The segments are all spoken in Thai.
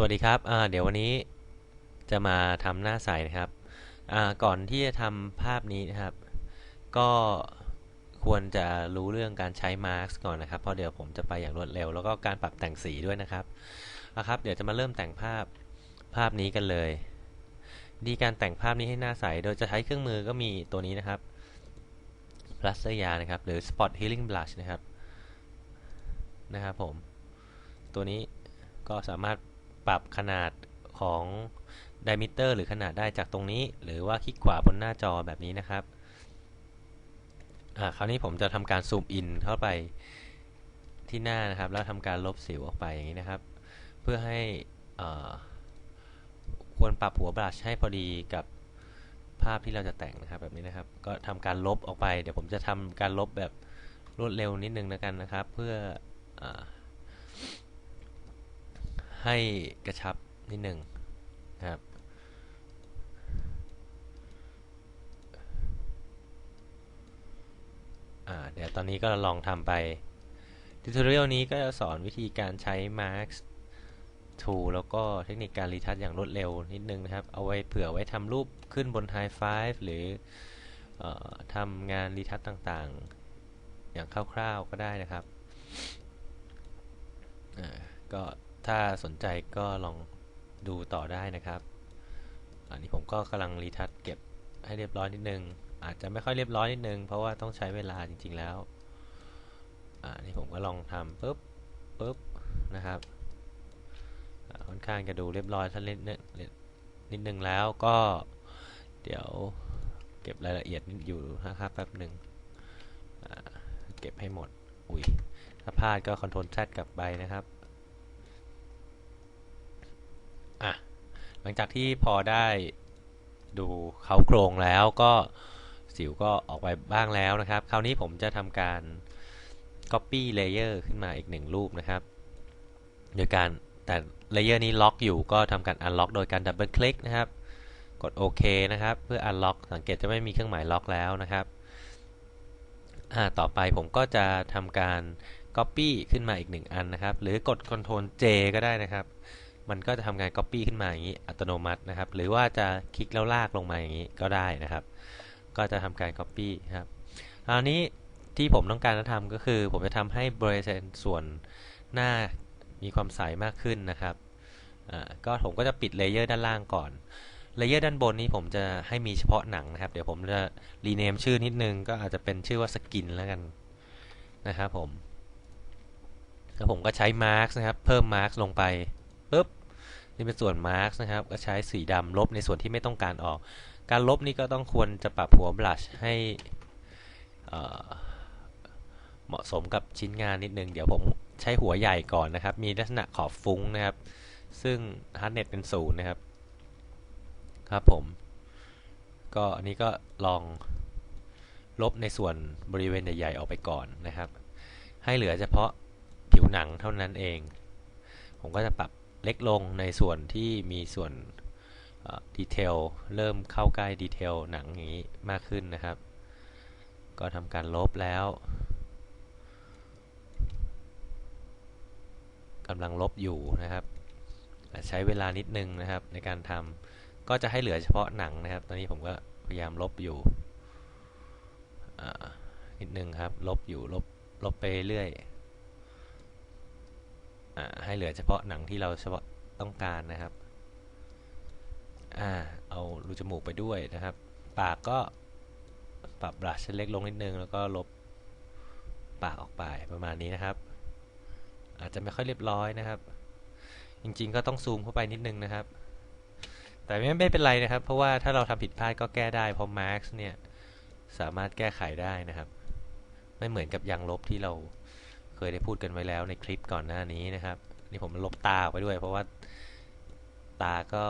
สวัสดีครับ เดี๋ยววันนี้จะมาทำหน้าใสนะครับ ก่อนที่จะทำภาพนี้นะครับ ก็ควรจะรู้เรื่องการใช้มาร์กก่อนนะครับ เพราะเดี๋ยวผมจะไปอย่างรวดเร็ว แล้วก็การปรับแต่งสีด้วยนะครับนะครับ เดี๋ยวจะมาเริ่มแต่งภาพภาพนี้กันเลย ดีการแต่งภาพนี้ให้หน้าใส โดยจะใช้เครื่องมือก็มีตัวนี้นะครับ พลัสเตอร์ยานะครับ หรือ Spot Healing Blush นะครับ นะครับผม ตัวนี้ก็สามารถ ปรับขนาดของไดมิเตอร์หรือขนาดได้จากตรงนี้ หรือว่าคลิกขวาบนหน้าจอแบบนี้นะครับอ่าคราวนี้ผมจะทำการซูมอินเข้าไปที่หน้านะครับ แล้วทำการลบสิวออกไปอย่างนี้นะครับ เพื่อให้ควรปรับหัวบลัชให้พอดีกับภาพที่เราจะแต่งนะครับแบบนี้นะครับ ก็ทำการลบออกไป เดี๋ยวผมจะทำการลบแบบรวดเร็วนิดนึงนะกันนะครับ เพื่ออ ให้กระชับนิดหนึ่งนะครับเดี๋ยวตอนนี้ก็ลองทำไปทิวทอเรียลนี้ก็จะสอนวิธีการใช้ Max Tool แล้วก็เทคนิคการรีทัชอย่างรวดเร็วนิดนึงนะครับ เอาไว้เผื่อไว้ทำรูปขึ้นบน High Five หรืออทำงานรีทัชต่างๆ อย่างคร่าวๆก็ได้นะครับก็ ถ้าสนใจก็ลองดูต่อได้นะครับ อันนี้ผมก็กำลังรีทัชเก็บให้เรียบร้อยนิดนึง อาจจะไม่ค่อยเรียบร้อยนิดนึง เพราะว่าต้องใช้เวลาจริง ๆแล้วอันนี้ผมก็ลองทำปุ๊บปุ๊บนะครับค่อนข้างจะดูเรียบร้อยสักนิดนิดนึงแล้วก็เดี๋ยวเก็บรายละเอียดอยู่นะครับแป๊บหนึ่งเก็บให้หมด อุ้ยถ้าพลาดก็คอนโทรลแซกลับไปนะครับอะห ลังจากที่พอได้ดูเขาโครงแล้วก็สิวก็ออกไปบ้างแล้วนะครับ คราวนี้ผมจะทำการ Copy Layer ขึ้นมาอีกหนึ่งรูปนะครับ โดยการแต่เลเยอร์นี้ล็อกอยู่ก็ทำการ Unlock โดยการดับเบิลคลิกนะครับ กดโอเคนะครับ เพื่อ Unlock สังเกตจะไม่มีเครื่องหมายล็อกแล้วนะครับต่อไปผมก็จะทำการ Copy ขึ้นมาอีกหนึ่งอันนะครับ หรือกด Ctrl J ก็ได้นะครับ มันก็จะทำงาน Copy ขึ้นมาอย่างนี้อัตโนมัตินะครับ หรือว่าจะคลิกแล้วลากลงมาอย่างนี้ก็ได้นะครับ ก็จะทำการ Copy ครับคราวนี้ที่ผมต้องการจะทำก็คือ ผมจะทำให้บริเวณส่วนหน้ามีความใสมากขึ้นนะครับก็ผมก็จะปิดเลเยอร์ด้านล่างก่อนเลเยอร์ด้านบนนี้ผมจะให้มีเฉพาะหนังนะครับ เดี๋ยวผมจะรีเนมชื่อนิดนึง ก็อาจจะเป็นชื่อว่าสกินแล้วกันนะครับผมแล้วผมก็ใช้มาร์กนะครับ เพิ่มมาร์กลงไปปุ๊บ นี่เป็นส่วนมาร์กนะครับ ก็ใช้สีดำลบในส่วนที่ไม่ต้องการออก การลบนี่ก็ต้องควรจะปรับหัวบลัชให้เหมาะสมกับชิ้นงานนิดนึง เดี๋ยวผมใช้หัวใหญ่ก่อนนะครับ มีลักษณะขอบฟุ้งนะครับ ซึ่งฮาร์ดเน็ตเป็นศูนย์นะครับ ครับผม ก็อันนี้ก็ลองลบในส่วนบริเวณใหญ่ๆออกไปก่อนนะครับ ให้เหลือเฉพาะผิวหนังเท่านั้นเอง ผมก็จะปรับ เล็กลงในส่วนที่มีส่วนดีเทลเริ่มเข้าใกล้ดีเทลหนังอย่างนี้มากขึ้นนะครับ ก็ทำการลบแล้วกำลังลบอยู่นะครับ ใช้เวลานิดนึงนะครับในการทำก็จะให้เหลือเฉพาะหนังนะครับ ตอนนี้ผมก็พยายามลบอยู่นิดนึงครับ ลบอยู่ลบลบไปเรื่อย ให้เหลือเฉพาะหนังที่เราเฉพาะต้องการนะครับอ่าเอารูจมูกไปด้วยนะครับ ปากก็ปรับบลัชเล็กลงนิดนึง แล้วก็ลบปากออกไปประมาณนี้นะครับ อาจจะไม่ค่อยเรียบร้อยนะครับ จริงๆก็ต้องซูมเข้าไปนิดนึงนะครับ แต่ไม่ไม่เป็นไรนะครับ เพราะว่าถ้าเราทำผิดพลาดก็แก้ได้เพราะ Max เนี่ยสามารถแก้ไขได้นะครับ ไม่เหมือนกับยางลบที่เรา เคยได้พูดกันไว้แล้วในคลิปก่อนหน้านี้นะครับ นี่ผมลบตาไปด้วย เพราะว่าตาก็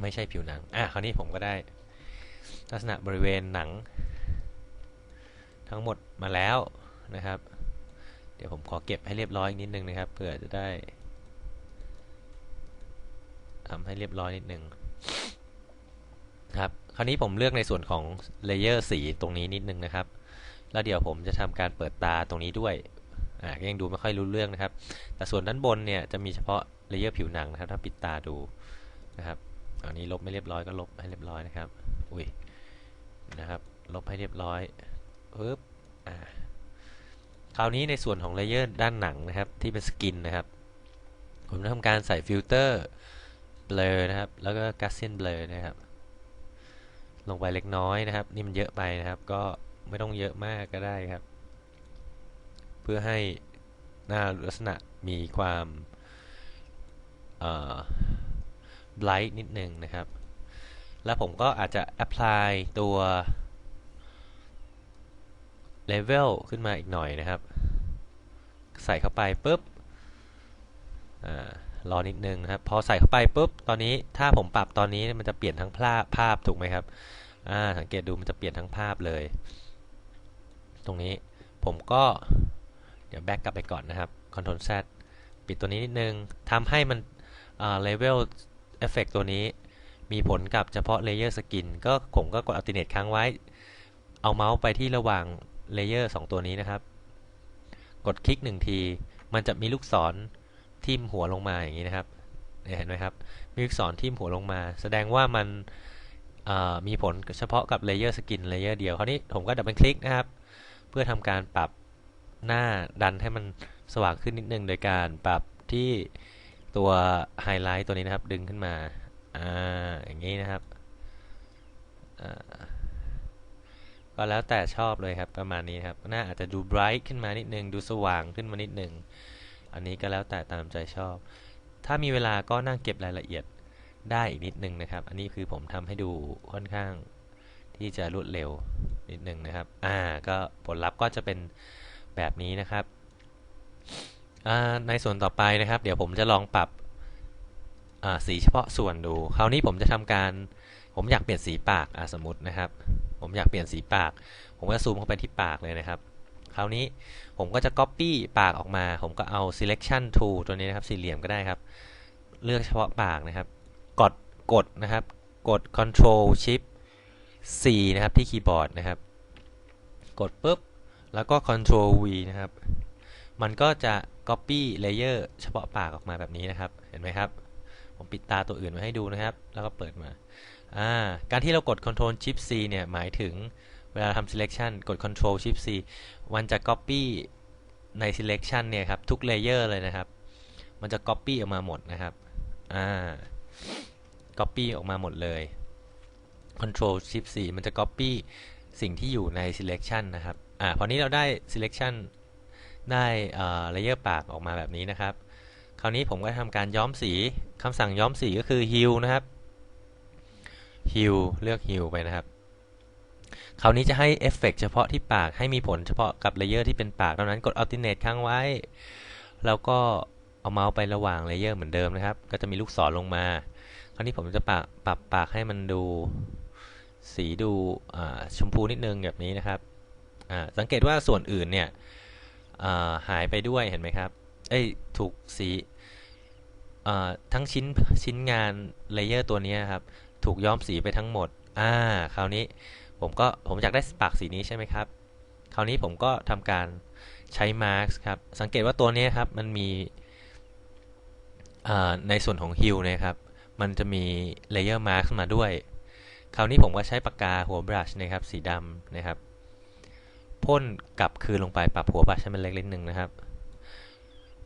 ไม่ใช่ผิวหนัง อะคราวนี้ผมก็ได้ ลักษณะบริเวณหนัง ทั้งหมดมาแล้วนะครับ เดี๋ยวผมขอเก็บให้เรียบร้อยนิดนึงนะครับเพื่อจะได้ทำให้เรียบร้อยนิดนึงครับ คราวนี้ผมเลือกในส่วนของเลเยอร์สีตรงนี้นิดนึงนะครับ แล้วเดี๋ยวผมจะทำการเปิดตาตรงนี้ด้วย ยังดูไม่ค่อยรู้เรื่องนะครับ แต่ส่วนด้านบนเนี่ยจะมีเฉพาะเลเยอร์ผิวหนังนะครับ ถ้าปิดตาดูนะครับอันนี้ลบไม่เรียบร้อยก็ลบให้เรียบร้อยนะครับ อุ้ยนะครับ ลบให้เรียบร้อยปึ๊บอ่าคราวนี้ในส่วนของเลเยอร์ด้านหนังนะครับ ที่เป็นสกินนะครับ ผมจะทำการใส่ฟิลเตอร์เบลอนะครับ แล้วก็กัสเซนเบลอนะครับ ลงไปเล็กน้อยนะครับ นี่มันเยอะไปนะครับ ก็ไม่ต้องเยอะมากก็ได้ครับ เพื่อให้หน้าลักษณะมีความเอ่อ bright นิดนึงนะครับ แล้วผมก็อาจจะ apply ตัว level ขึ้นมาอีกหน่อยนะครับ ใส่เข้าไปปุ๊บอรอนิดนึงนะครับ พอใส่เข้าไปปุ๊บ ตอนนี้ถ้าผมปรับตอนนี้มันจะเปลี่ยนทั้งภาพภาพถูกไหมครับสังเกตดูมันจะเปลี่ยนทั้งภาพเลย ตรงนี้ผมก็ ดี๋ยวแบ็กกลับไปก่อนนะครับ Ctrl Z ปิดตัวนี้นิดนึงทำให้มันอ่า level effect ตัวนี้มีผลกับเฉพาะ layer skin ก็ผมก็กด alternate ค้างไว้ เอาเมาส์ไปที่ระหว่าง layer 2ตัวนี้นะครับ กดคลิกหนึ่งที มันจะมีลูกศรทิ่มหัวลงมาอย่างนี้นะครับเห็นไหมครับ มีลูกศรทิ่มหัวลงมา แสดงว่ามันมีผลเฉพาะกับ layer skin layer เดียว คราวนี้ผมก็ดับเบิลคลิกนะครับ เพื่อทำการปรับ หน้าดันให้มันสว่างขึ้นนิดนึง โดยการปรับที่ตัวไฮไลท์ตัวนี้นะครับ ดึงขึ้นมาอ่าอย่างนี้นะครับก็แล้วแต่ชอบเลยครับประมาณนี้ครับหน้าอาจจะดูไบรท์ขึ้นมานิดนึง ดูสว่างขึ้นมานิดนึง อันนี้ก็แล้วแต่ตามใจชอบ ถ้ามีเวลาก็นั่งเก็บรายละเอียดได้อีกนิดนึงนะครับ อันนี้คือผมทำให้ดูค่อนข้างที่จะรวดเร็วนิดนึงนะครับ อ่า ก็ผลลัพธ์ก็จะเป็น แบบนี้นะครับในส่วนต่อไปนะครับ เดี๋ยวผมจะลองปรับสีเฉพาะส่วนดู คราวนี้ผมจะทำการ ผมอยากเปลี่ยนสีปากสมมตินะครับ ผมอยากเปลี่ยนสีปาก ผมก็ซูมเข้าไปที่ปากเลยนะครับ คราวนี้ผมก็จะ Copy ปากออกมา ผมก็เอา selection tool ตัวนี้นะครับสี่เหลี่ยมก็ได้ครับ เลือกเฉพาะปากนะครับ กดกดนะครับ กด Control Shift C นะครับที่คีย์บอร์ดนะครับ กดปุ๊บ แล้วก็ Control V นะครับ มันก็จะ Copy Layer เฉพาะปากออกมาแบบนี้นะครับ เห็นไหมครับ ผมปิดตาตัวอื่นไว้ให้ดูนะครับ แล้วก็เปิดมาาการที่เรากด Control Shift C เนี่ย หมายถึงเวลาทำ selection กด Control Shift C มันจะ copy ใน selection เนี่ยครับ ทุก layer เลยนะครับ มันจะ copy ออกมาหมดนะครับ อ่า copy ออกมาหมดเลย Control Shift C มันจะ copy สิ่งที่อยู่ใน selection นะครับ อ่าพอนี้เราได้ selection ได้อ่า layer ปากออกมาแบบนี้นะครับ คราวนี้ผมก็ทำการย้อมสีคำสั่งย้อมสีก็คือ hue นะครับ hue เลือก hue ไปนะครับ คราวนี้จะให้เอฟเฟกเฉพาะที่ปากให้มีผลเฉพาะกับเลเยอร์ที่เป็นปากเท่านั้นกด alternate ค้างไว้ แล้วก็เอาเมาส์ไประหว่างเลเยอร์เหมือนเดิมนะครับ ก็จะมีลูกศรลงมา คราวนี้ผมจะปรับปรับปากให้มันดูสีดูชมพูนิดนึงแบบนี้นะครับ สังเกตว่าส่วนอื่นเนี่ยหายไปด้วยเห็นไหมครับ เอ้ยถูกสีทั้งชิ้นชิ้นงานเลเยอร์ตัวนี้ครับ ถูกย้อมสีไปทั้งหมด อ่า คราวนี้ผมก็ผมอยากได้ปากสีนี้ใช่ไหมครับ คราวนี้ผมก็ทำการใช้มาร์กครับ สังเกตว่าตัวนี้ครับมันมีในส่วนของฮิลนะครับ มันจะมีเลเยอร์มาร์กมาด้วย คราวนี้ผมก็ใช้ปากกาหัวบรัชนะครับสีดำนะครับ พ่นกลับคืนลงไปปรับหัวบรัชให้มันเล็กนิดนึงนะครับ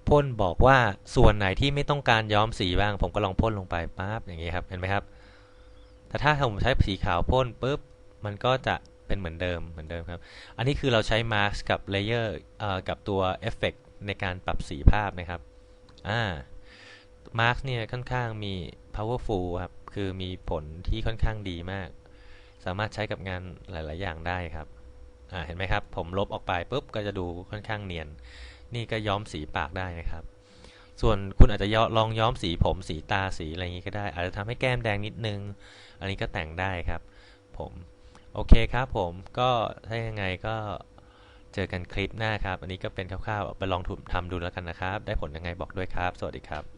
พ่นบอกว่าส่วนไหนที่ไม่ต้องการย้อมสีบ้าง ผมก็ลองพ่นลงไปปั๊บอย่างนี้ครับเห็นไหมครับ แต่ถ้าผมใช้สีขาวพ่นปุ๊บมันก็จะเป็นเหมือนเดิมเหมือนเดิมครับ อันนี้คือเราใช้มาร์กกับเลเยอร์กับตัวเอฟเฟกในการปรับสีภาพนะครับอ่ามาร์กเนี่ยค่อนข้างมี powerful ครับ คือมีผลที่ค่อนข้างดีมาก สามารถใช้กับงานหลาย ๆ อย่างได้ครับ อ่าเห็นไหมครับ ผมลบออกไปปุ๊บก็จะดูค่อนข้างเนียน นี่ก็ย้อมสีปากได้นะครับ ส่วนคุณอาจจะลองย้อมสีผมสีตาสีอะไรอย่างนี้ก็ได้ อาจจะทำให้แก้มแดงนิดนึง อันนี้ก็แต่งได้ครับ ผมโอเคครับผมก็ถ้ายังไงก็เจอกันคลิปหน้าครับ อันนี้ก็เป็นคร่าวๆไปลองทำดูแล้วกันนะครับ ได้ผลยังไงบอกด้วยครับ สวัสดีครับ